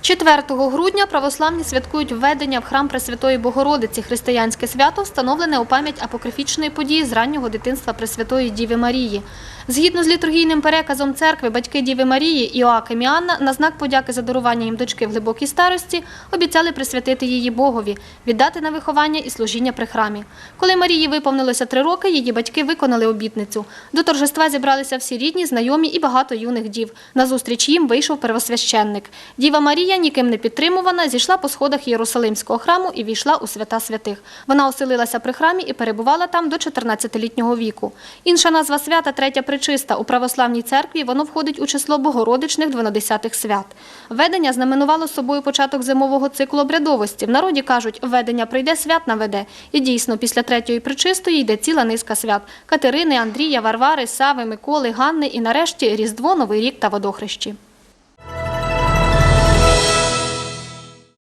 4 грудня православні святкують введення в храм Пресвятої Богородиці християнське свято, встановлене у пам'ять апокрифічної події з раннього дитинства Пресвятої Діви Марії. Згідно з літургійним переказом церкви, батьки Діви Марії Іоаким і Анна на знак подяки за дарування їм дочки в глибокій старості обіцяли присвятити її Богові, віддати на виховання і служіння при храмі. Коли Марії виповнилося три роки, її батьки виконали обітницю. До торжества зібралися всі рідні, знайомі і багато юних дів. Назустріч їм вийшов первосвященник. Діва Марія, ніким не підтримувана, зійшла по сходах Єрусалимського храму і війшла у свята святих. Вона оселилася при храмі і перебувала там до 14-літнього віку. Інша назва свята третя причиста. У православній церкві воно входить у число богородичних дванадесятих свят. Ведення знаменувало собою початок зимового циклу обрядовості. В народі кажуть, ведення прийде, свят наведе. І дійсно, після третьої причистої йде ціла низка свят: Катерини, Андрія, Варвари, Сави, Миколи, Ганни і нарешті Різдво, Новий рік та водохрещі.